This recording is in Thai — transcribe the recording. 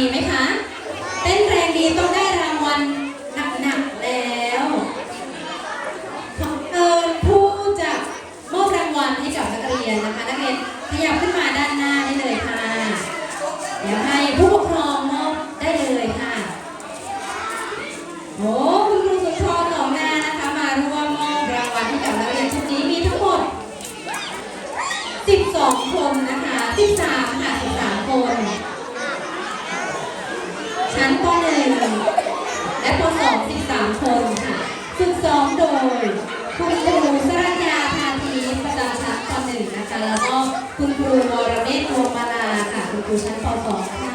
ดีไหมคะ เต้นแรงดีต้องได้รางวัลหนักๆแล้วเออผู้จะมอบรางวัลให้กับนักเรียนนะคะ นักเรียนขยับขึ้นมาด้านหน้าได้เลยค่ะ เดี๋ยวให้ผู้ปกครองมอบได้เลยค่ะโอ้คุณครูสุนทรหนองนานะคะ มาร่วมมอบรางวัลให้กับนักเรียนชุดนี้มีทั้งหมด 12 คนนะคะ 13ค่ะ13คน ชั้นป .1 และป .2 13คนค่ะฝึกซ้อมโดย คุณครูสรัญญาพาทีประจำชั้นป .1 นะคะแล้วก็คุณครูวรเมธโอมาลาค่ะ คุณครูชั้นป .2